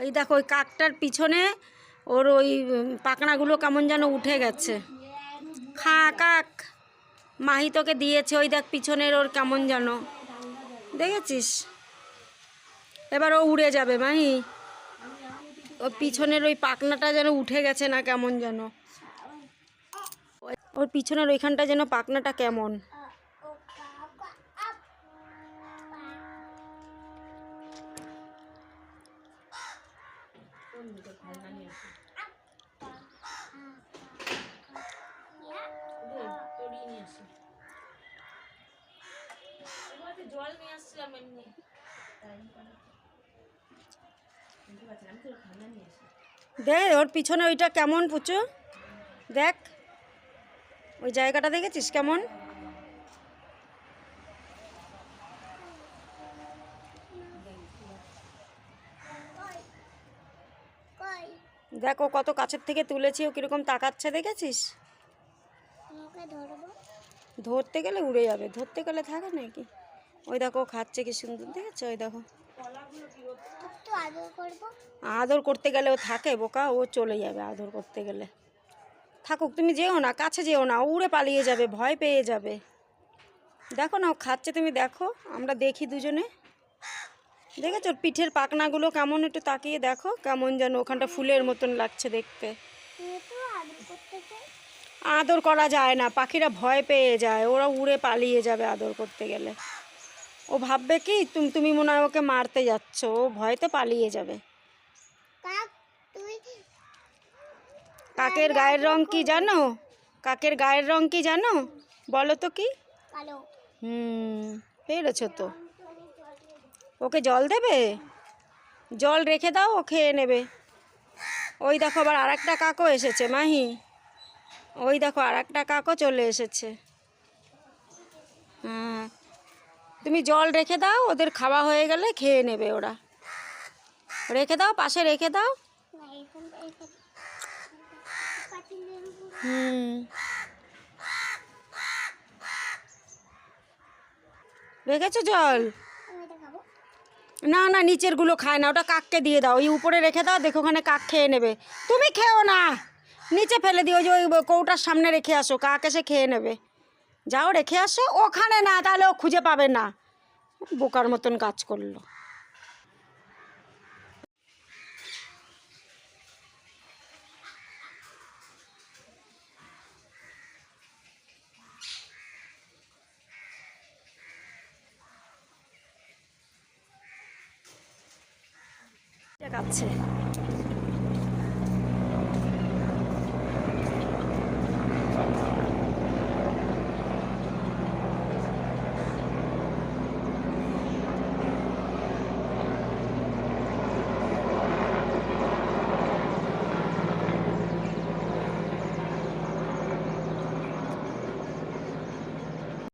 ওই দেখো ওই কাকটার পিছনে ওর ওই উম, পাখনাগুলো কেমন যেন উঠে গেছে। খা কাক। মাহি তোকে দিয়েছে ওই দেখ পিছনের ওর কেমন যেন। দেখেছিস? এবার ও উড়ে যাবে মাহি। ও পিছনের ওই পাখনাটা যেন উঠে গেছে না কেমন যেন। ওর পিছনের ওইখানটা যেন পাখনাটা কেমন। দেখ ওর পিছনে ওইটা কেমন পুচু? দেখ ওই জায়গাটা দেখেছিস কেমন? দেখো কত কাছের থেকে তুলেছি ও কীরকম তাকাচ্ছে দেখেছিস? ধরতে গেলে উড়ে যাবে ধরতে গেলে থাকে নাকি? ওই দেখো খাচ্ছে কি সুন্দর দেখেছ? ওই দেখো। আদর আদর করতে গেলে ও থাকে বোকা ও চলে যাবে আদর করতে গেলে। থাকুক তুমি যেও না কাছে যেও না ও উড়ে পালিয়ে যাবে ভয় পেয়ে যাবে। দেখো না ও খাচ্ছে তুমি দেখো আমরা দেখি দুজনে। দেখেছ? পিঠের পাখনাগুলো কেমন একটু তাকিয়ে দেখো কেমন যেন ওখানটা ফুলের মতন লাগছে দেখতে। আদর করা যায় না পাখিরা ভয় পেয়ে যায় ওরা উড়ে পালিয়ে যাবে আদর করতে গেলে। ও ভাববে কি তুমি তুমি মনে হয় ওকে মারতে যাচ্ছ ও ভয়তে পালিয়ে যাবে। কাকের গায়ের রং কি জানো? কাকের গায়ের রং কি জানো? বলো তো কি? হুম পেরেছ তো। ওকে জল দেবে? জল রেখে দাও, ও খেয়ে নেবে। ওই দেখো আবার আর একটা কাকও এসেছে, মাহি। ওই দেখো আর একটা কাকও চলে এসেছে। হুম। তুমি জল রেখে দাও, ওদের খাওয়া হয়ে গেলে খেয়ে নেবে ওরা। রেখে দাও, পাশে রেখে দাও। হুম। রেখেছো জল? না না, নিচেরগুলো খায় না, ওটা কাককে দিয়ে দাও। ওই উপরে রেখে দাও, দেখো ওখানে কাক খেয়ে নেবে। তুমি খেও না। নিচে ফেলে দিও যে ওই কৌটার সামনে রেখে আসো, কাক এসে খেয়ে নেবে। যাও, রেখে আসো, ওখানে না, তাহলে ও খুঁজে পাবে না। বোকার মতন কাজ করল। 한결같이.